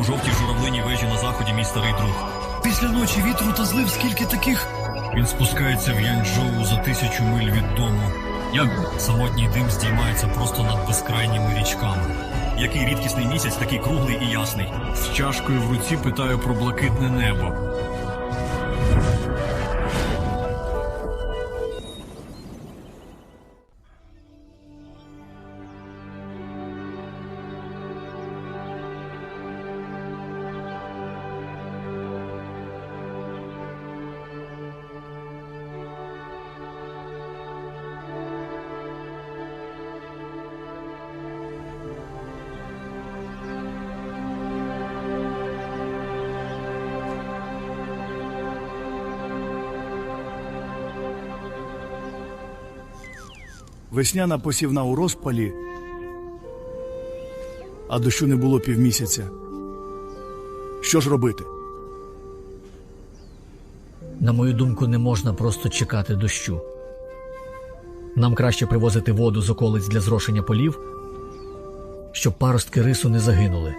у жовтій журавлиній вежі на заході мій старий друг. Після ночі вітру та злив скільки таких. Він спускається в Янчжоу за тисячу миль від дому. Як самотній дим здіймається просто над безкрайніми річками. Який рідкісний місяць, такий круглий і ясний. З чашкою в руці питаю про блакитне небо. Весняна посівна у розпалі, а дощу не було півмісяця. Що ж робити? На мою думку, не можна просто чекати дощу. Нам краще привозити воду з околиць для зрошення полів, щоб паростки рису не загинули.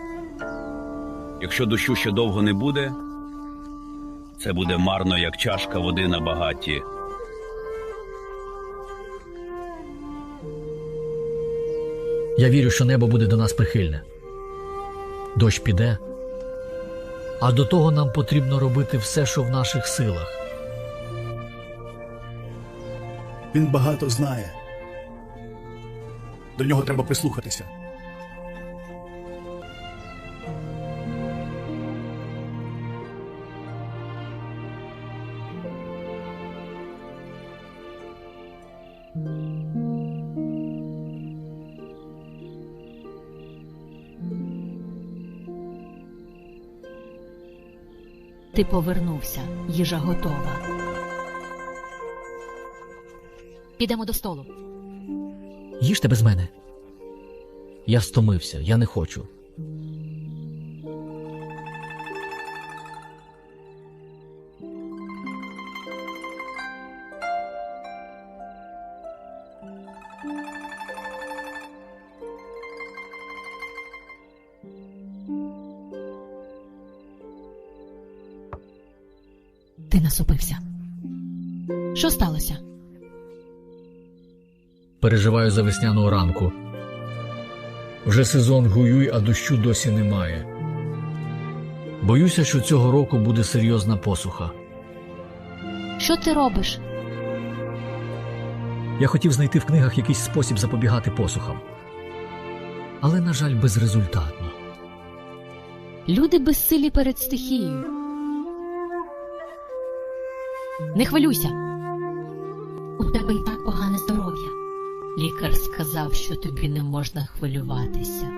Якщо дощу ще довго не буде, це буде марно, як чашка води на багаті. Я вірю, що небо буде до нас прихильне. Дощ піде. А до того нам потрібно робити все, що в наших силах. Він багато знає. До нього треба прислухатися. Ти повернувся, їжа готова. Підемо до столу. Їжте без мене. Я стомився, я не хочу. Ти насупився. Що сталося? Переживаю за весняну ранку. Вже сезон гуюй, а дощу досі немає. Боюся, що цього року буде серйозна посуха. Що ти робиш? Я хотів знайти в книгах якийсь спосіб запобігати посухам. Але, на жаль, безрезультатно. Люди безсилі перед стихією. Не хвилюйся. У тебе і так погане здоров'я. Лікар сказав, що тобі не можна хвилюватися.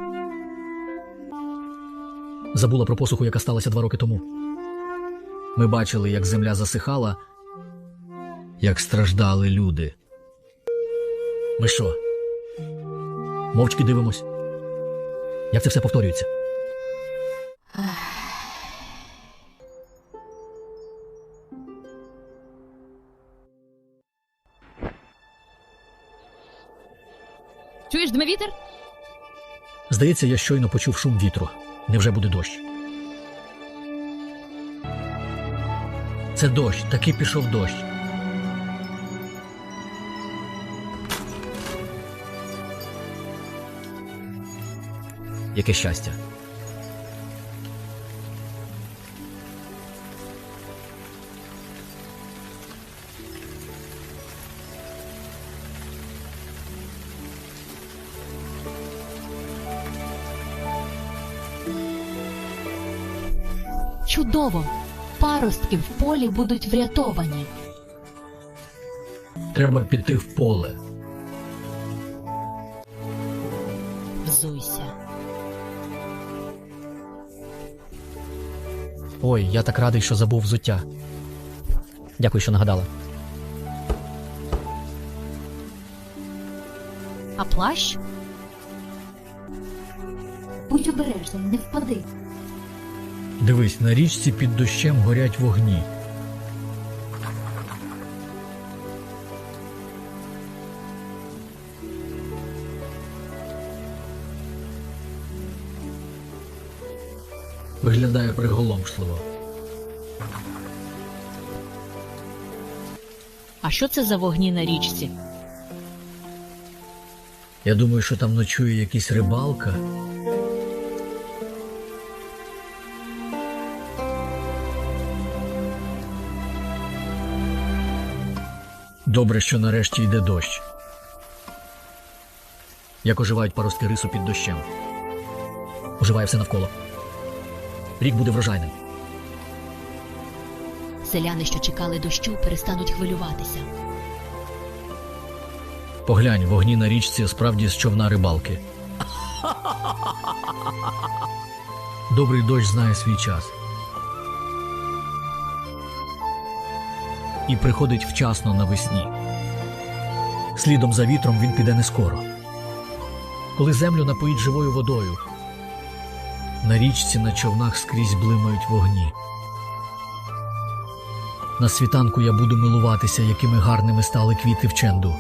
Забула про посуху, яка сталася два роки тому. Ми бачили, як земля засихала, як страждали люди. Ми що? Мовчки дивимось. Як це все повторюється? Чуєш дме вітер? Здається, я щойно почув шум вітру. Невже буде дощ? Це дощ, таки пішов дощ. Яке щастя. Чудово! Паростки в полі будуть врятовані. Треба піти в поле. Взуйся. Ой, я так радий, що забув взуття. Дякую, що нагадала. А плащ? Будь обережним, не впади. Дивись, на річці під дощем горять вогні. Виглядає приголомшливо. А що це за вогні на річці? Я думаю, що там ночує якийсь рибалка. Добре, що нарешті йде дощ. Як оживають паростки рису під дощем. Оживає все навколо. Рік буде врожайним. Селяни, що чекали дощу, перестануть хвилюватися. Поглянь, вогні на річці справді з човна рибалки. Добрий дощ знає свій час. І приходить вчасно навесні. Слідом за вітром він піде не скоро. Коли землю напоїть живою водою, на річці на човнах скрізь блимають вогні. На світанку я буду милуватися, якими гарними стали квіти в ченду.